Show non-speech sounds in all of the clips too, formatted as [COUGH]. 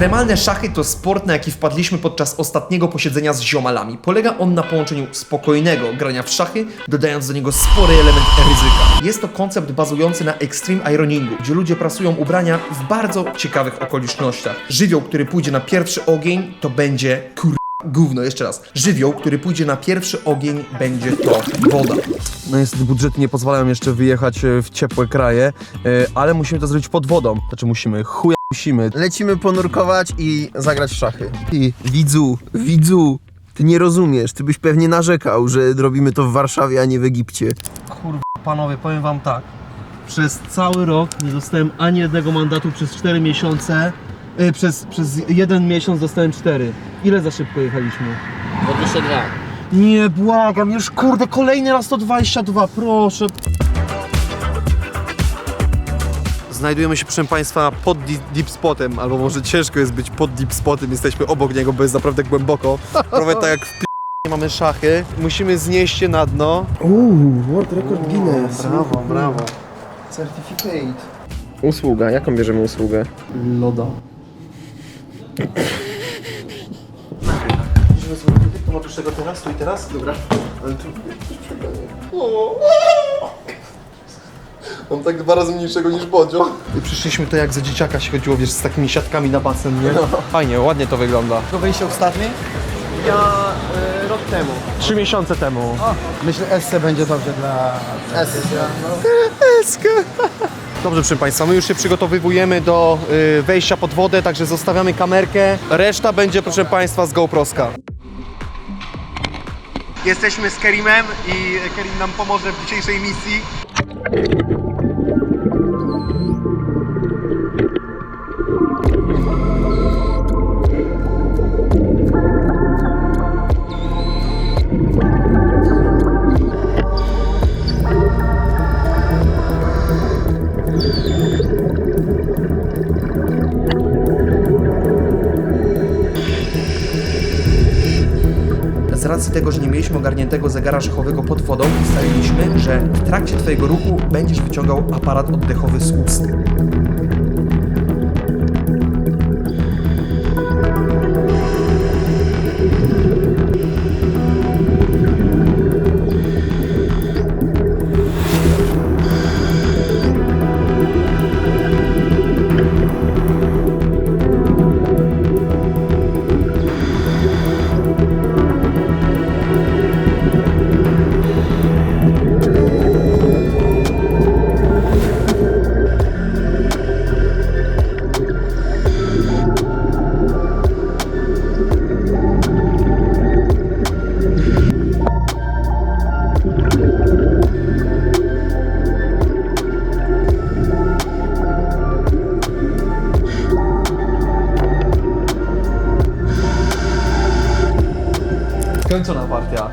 Ekstremalne szachy to sport, na jaki wpadliśmy podczas ostatniego posiedzenia z ziomalami. Polega on na połączeniu spokojnego grania w szachy, dodając do niego spory element ryzyka. Jest to koncept bazujący na extreme ironingu, gdzie ludzie prasują ubrania w bardzo ciekawych okolicznościach. Żywioł, który pójdzie na pierwszy ogień, to będzie kur... Gówno, jeszcze raz. Żywioł, który pójdzie na pierwszy ogień, będzie to woda. No niestety budżety nie pozwalają jeszcze wyjechać e, w ciepłe kraje, e, ale musimy to zrobić pod wodą. Znaczy musimy, chuja musimy. Lecimy ponurkować i zagrać w szachy. Ty, widzu, widzu, ty nie rozumiesz, ty byś pewnie narzekał, że robimy to w Warszawie, a nie w Egipcie. Kurwa, panowie, powiem wam tak. Przez cały rok nie dostałem ani jednego mandatu przez 4 miesiące. Y, przez, przez jeden miesiąc dostałem 4. Ile za szybko jechaliśmy? 22. Nie, błagam, już kurde, kolejny raz to 22, proszę. Znajdujemy się, proszę Państwa, pod deep spotem, albo może ciężko jest być pod deep spotem, jesteśmy obok niego, bo jest naprawdę głęboko. Prawie tak jak w pi... mamy szachy. Musimy znieść się na dno. Uuu, World Record Guinness. Brawo, brawo. Certificate. Usługa, jaką bierzemy usługę? Loda. Pomagasz tego teraz, stój teraz? Dobra. Mam tak dwa razy mniejszego niż Bodzio. I przyszliśmy to jak za dzieciaka się chodziło, wiesz, z takimi siatkami na basen, nie? Fajnie, ładnie to wygląda. To wyjście ostatni? Ja y, rok temu. Trzy miesiące temu. Myślę, SC będzie dobrze dla SC. Eska. Dobrze, proszę Państwa, my już się przygotowywujemy do y, wejścia pod wodę, także zostawiamy kamerkę. Reszta będzie, proszę Państwa, z GoProska. Jesteśmy z Kerimem i Kerim nam pomoże w dzisiejszej misji. Thank you. Racji tego, że nie mieliśmy ogarniętego zegara szachowego pod wodą, ustaliliśmy, że w trakcie Twojego ruchu będziesz wyciągał aparat oddechowy z ust.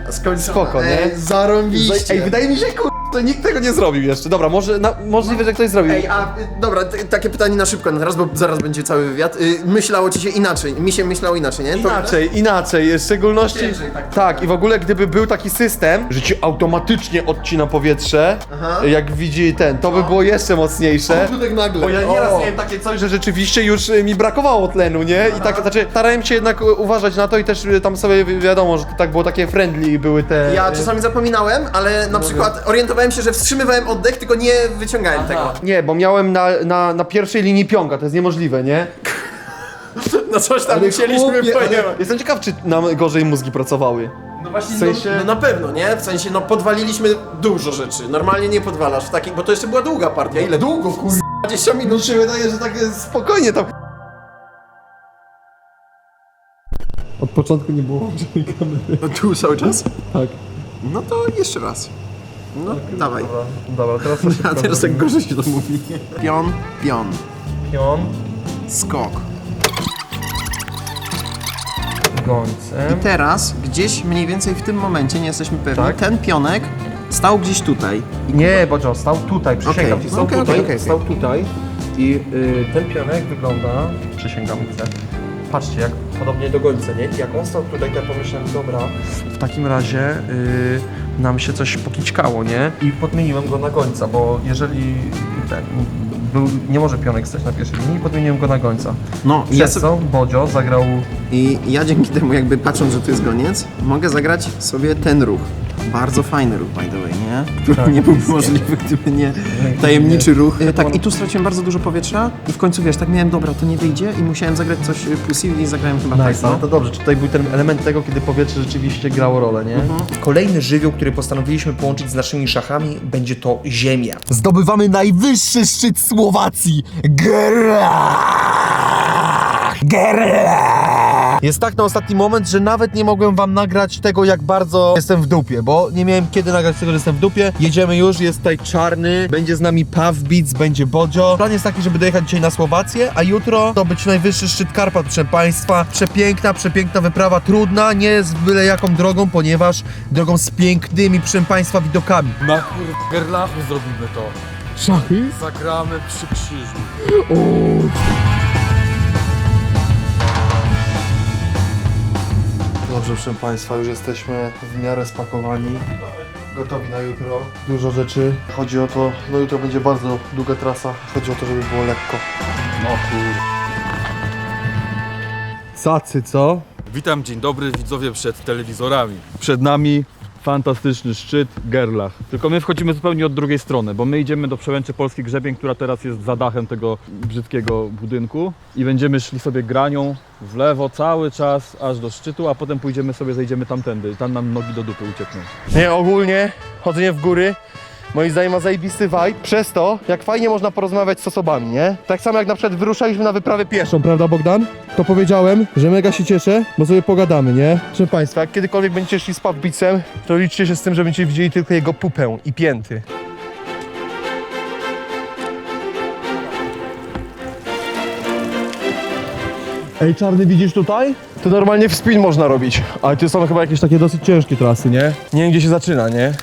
Skończona. Spoko, nie? Ej, zarąbiście. Ej, wydaje mi się, kur... to nikt tego nie zrobił jeszcze. Dobra, może, na, możliwe, że ktoś zrobił. Ej, a y, dobra, t- takie pytanie na szybko teraz, bo zaraz będzie cały wywiad. Y, myślało ci się inaczej, mi się myślało inaczej, nie? To- Inaczej, inaczej, w szczególności... Ciężej, tak. tak, i w ogóle gdyby był taki system, że ci automatycznie odcina powietrze, Aha. jak widzi ten, to by było jeszcze mocniejsze. Tak nagle. Bo ja nieraz O. miałem takie coś, że rzeczywiście już y, mi brakowało tlenu, nie? I tak, znaczy starałem się jednak y, uważać na to i też y, tam sobie wi- wiadomo, że to tak było takie friendly były te... Ja y, czasami zapominałem, ale na przykład orientowałem się, że wstrzymywałem oddech, tylko nie wyciągałem tego. Nie, bo miałem na, na, na pierwszej linii pionka, to jest niemożliwe, nie? [LAUGHS] No coś tam musieliśmy chłopie, pojechać. Jestem ciekaw, czy nam gorzej mózgi pracowały. No właśnie, W sensie- no, no na pewno, nie? W sensie, no podwaliliśmy dużo rzeczy. Normalnie nie podwalasz w takim, bo to jeszcze była długa partia. Ile? Długo, kurde. 20 minut. Mi się wydaje, że tak jest spokojnie tam. Od początku nie było włączonej kamery. No tu cały czas? Tak. No to jeszcze raz. No, dawaj. Dobra, teraz to [LAUGHS] A teraz tak gorzej się to mówi. Pion, pion, pion skok. gońcem. Teraz, gdzieś mniej więcej w tym momencie, nie jesteśmy pewni, Tak. ten pionek stał gdzieś tutaj. Nie, Bodzio, stał tutaj, przysięgam Okej, ci, stał okej, tutaj, okej, okej, stał tutaj i y, ten pionek wygląda, przysięgam chcę, patrzcie, jak podobnie do gońca, nie? I Jak on stał tutaj, to ja pomyślałem, dobra, w takim razie y, nam się coś pokićkało, nie? I podmieniłem go na gońca, bo jeżeli ten, był, nie może pionek stać na pierwszej linii, podmieniłem go na gońca. No, Przez ja co Bodzio zagrał I ja dzięki temu, jakby patrząc, że to jest goniec, mogę zagrać sobie ten ruch. Bardzo fajny ruch, by the way, nie? Który nie byłby możliwy, gdyby nie tajemniczy ruch. E, Tak, i tu straciłem bardzo dużo powietrza i w końcu, wiesz, tak miałem, dobra, to nie wyjdzie i musiałem zagrać coś e, pulsivnie i zagrałem chyba tak, Nice, ale no. to dobrze, czy tutaj był ten element tego, kiedy powietrze rzeczywiście grało rolę, nie? Kolejny żywioł, który postanowiliśmy połączyć z naszymi szachami, będzie to ziemia. Zdobywamy najwyższy szczyt Słowacji! Gerlach! Gerlach! Jest tak na ostatni moment, że nawet nie mogłem wam nagrać tego, jak bardzo jestem w dupie, bo nie miałem kiedy nagrać tego, że jestem w dupie. Jedziemy już, jest tutaj czarny, będzie z nami Paw Beats, będzie Bodzio. Plan jest taki, żeby dojechać dzisiaj na Słowację, a jutro to być najwyższy szczyt Karpat, proszę państwa. Przepiękna, przepiękna wyprawa, trudna, nie jest byle jaką drogą, ponieważ drogą z pięknymi, proszę państwa, widokami. Na. Gerlachu zrobimy to. Szachy? Zagramy przy krzyżu. Dobrze, proszę Państwa, już jesteśmy w miarę spakowani. Gotowi na jutro. Dużo rzeczy. Chodzi o to, no jutro będzie bardzo długa trasa. Chodzi o to, żeby było lekko. No kur... Sacy, co? Witam, dzień dobry widzowie przed telewizorami. Przed nami fantastyczny szczyt Gerlach. Tylko my wchodzimy zupełnie od drugiej strony, bo my idziemy do przełęczy Polski Grzebień, która teraz jest za dachem tego brzydkiego budynku i będziemy szli sobie granią w lewo cały czas aż do szczytu, a potem pójdziemy sobie, zejdziemy tamtędy. Tam nam nogi do dupy uciekną. Nie, ogólnie chodzenie w góry moim zdaniem ma zajebisty vibe. Przez to, jak fajnie można porozmawiać z osobami, nie? Tak samo jak na przykład wyruszaliśmy na wyprawę pieszą, prawda Bogdan? To powiedziałem, że mega się cieszę, bo sobie pogadamy, nie? Proszę Państwa, jak kiedykolwiek będziecie szli z Pawbicem, to liczcie się z tym, że będziecie widzieli tylko jego pupę i pięty. Ej, czarny, widzisz tutaj? To normalnie w spin można robić, ale to są chyba jakieś takie dosyć ciężkie trasy, nie? Nie wiem, gdzie się zaczyna, nie?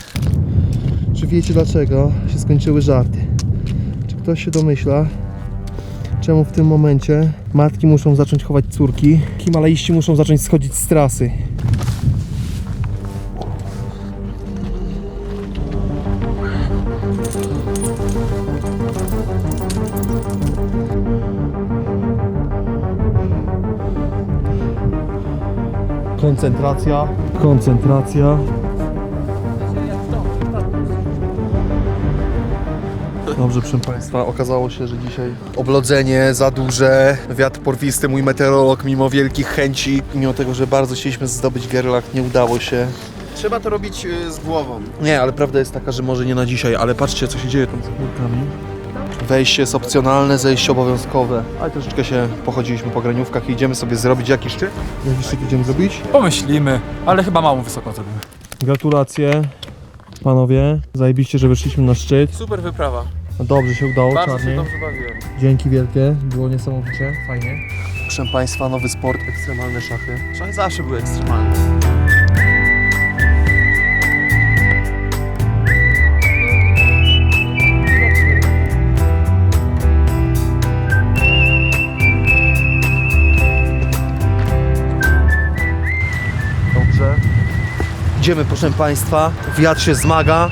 Czy wiecie dlaczego się skończyły żarty? Czy ktoś się domyśla, czemu w tym momencie matki muszą zacząć chować córki, himalaiści muszą zacząć schodzić z trasy? Koncentracja, koncentracja. Dobrze, proszę Państwa, okazało się, że dzisiaj oblodzenie za duże, wiatr porwisty, mój meteorolog mimo wielkich chęci, mimo tego, że bardzo chcieliśmy zdobyć Gerlach, nie udało się. Trzeba to robić e, z głową. Nie, ale prawda jest taka, że może nie na dzisiaj, ale patrzcie, co się dzieje tam za górkami. Wejście jest opcjonalne, zejście obowiązkowe. Ale troszeczkę się pochodziliśmy po graniówkach i idziemy sobie zrobić jakiś szczyt. Jaki szczyt idziemy zrobić? Pomyślimy, ale chyba małą wysoko zrobimy. Gratulacje, panowie. Zajebiście, że wyszliśmy na szczyt. Super wyprawa. Dobrze się udało, Bardzo czarnie. się dobrze bawiłem. Dzięki wielkie, było niesamowicie, fajnie. Proszę Państwa, nowy sport, ekstremalne szachy. Szachy zawsze były ekstremalne. Dobrze. Idziemy, proszę Państwa. Wiatr się zmaga.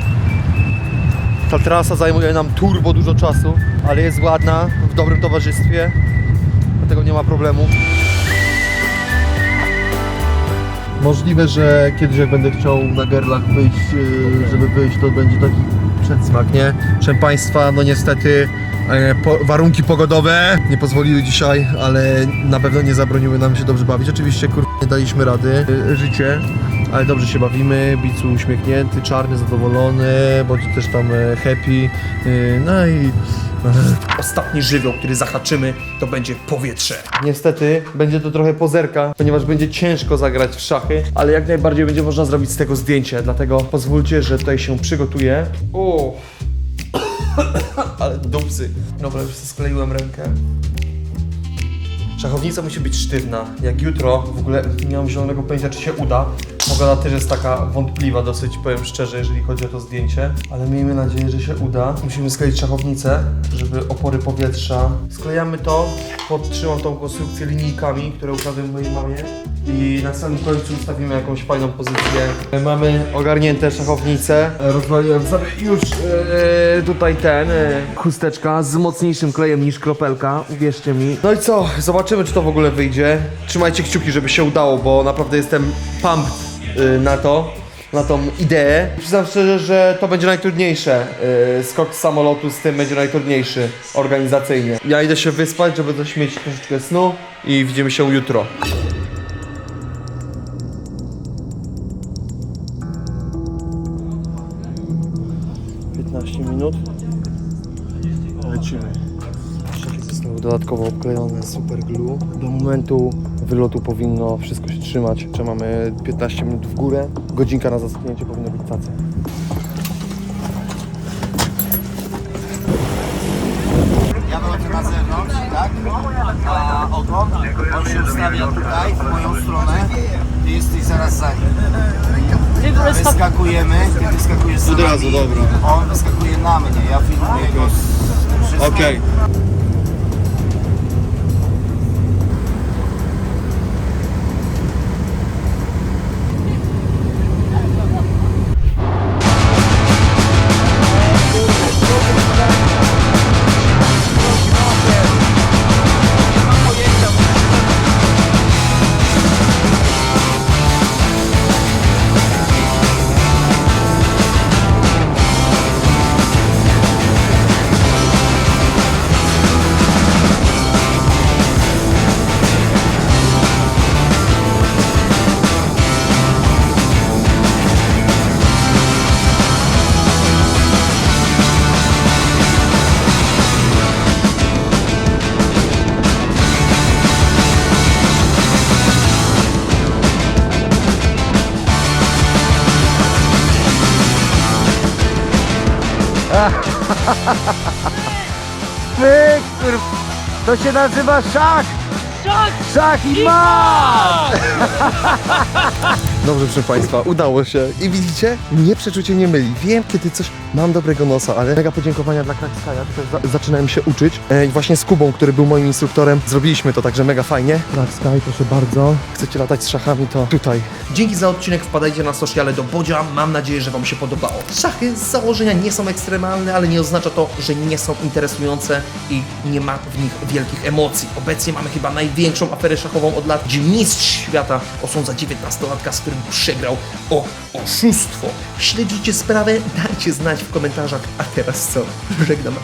Ta trasa zajmuje nam turbo dużo czasu, ale jest ładna, w dobrym towarzystwie. Dlatego nie ma problemu. Możliwe, że kiedyś jak będę chciał na gerlach wyjść, yy, żeby wyjść, to będzie taki przedsmak, nie? Proszę Państwa, no niestety e, po, warunki pogodowe nie pozwoliły dzisiaj, ale na pewno nie zabroniły nam się dobrze bawić. Oczywiście, kur... nie daliśmy rady, y, życie, ale dobrze się bawimy, Bicu uśmiechnięty, czarny, zadowolony, Bodzi też tam e, happy, y, no i... Ostatni żywioł, który zahaczymy, to będzie powietrze. Niestety będzie to trochę pozerka, ponieważ będzie ciężko zagrać w szachy, ale jak najbardziej będzie można zrobić z tego zdjęcie, dlatego pozwólcie, że tutaj się przygotuję. O, [COUGHS] ale dupsy. Dobra, już skleiłem rękę. Szachownica musi być sztywna. Jak jutro w ogóle nie mam zielonego pojęcia, czy się uda, Pogoda też jest taka wątpliwa dosyć, powiem szczerze, jeżeli chodzi o to zdjęcie. Ale miejmy nadzieję, że się uda. Musimy skleić szachownicę, żeby opory powietrza. Sklejamy to, podtrzymam tą konstrukcję linijkami, które ukradłem mojej mamie. I na samym końcu ustawimy jakąś fajną pozycję. Mamy ogarnięte szachownice. Rozwaliłem sobie już e, tutaj ten, e, chusteczka z mocniejszym klejem niż kropelka, uwierzcie mi. No i co, zobaczymy czy to w ogóle wyjdzie. Trzymajcie kciuki, żeby się udało, bo naprawdę jestem pumped na to. Na tą ideę. Przyznam szczerze, że to będzie najtrudniejsze. E, skok z samolotu z tym będzie najtrudniejszy organizacyjnie. Ja idę się wyspać, żeby też mieć troszeczkę snu i widzimy się jutro. minut. Lecimy. Dodatkowo obklejone super glue. Do momentu wylotu powinno wszystko się trzymać. Jeszcze mamy 15 minut w górę. Godzinka na zaschnięcie powinno być cacy. Ja wychodzę na zewnątrz, tak? A ogon, on się ustawia tutaj, w moją stronę. Ty jesteś zaraz za nim. Wyskakujemy, ty wyskakujesz za Od razu, nami. dobra. On wyskakuje na mnie, ja filmuję go z tym [LAUGHS] Pyk, kur... To się nazywa szach! Szach! Szach i mat! [LAUGHS] Dobrze, proszę Państwa, udało się. I widzicie, nie przeczucie nie myli. Wiem, kiedy coś mam dobrego nosa, ale mega podziękowania dla Crackskaja. Tutaj za zaczynałem się uczyć. E, I właśnie z Kubą, który był moim instruktorem, zrobiliśmy to także mega fajnie. Cracksky, proszę bardzo. Chcecie latać z szachami, to tutaj. Dzięki za odcinek, wpadajcie na sociale do Bodzia. Mam nadzieję, że Wam się podobało. Szachy z założenia nie są ekstremalne, ale nie oznacza to, że nie są interesujące i nie ma w nich wielkich emocji. Obecnie mamy chyba największą aferę szachową od lat, gdzie mistrz świata osądza 19-latka, z którym przegrał o oszustwo. Śledzicie sprawę? Dajcie znać w komentarzach. A teraz co? Żegnam.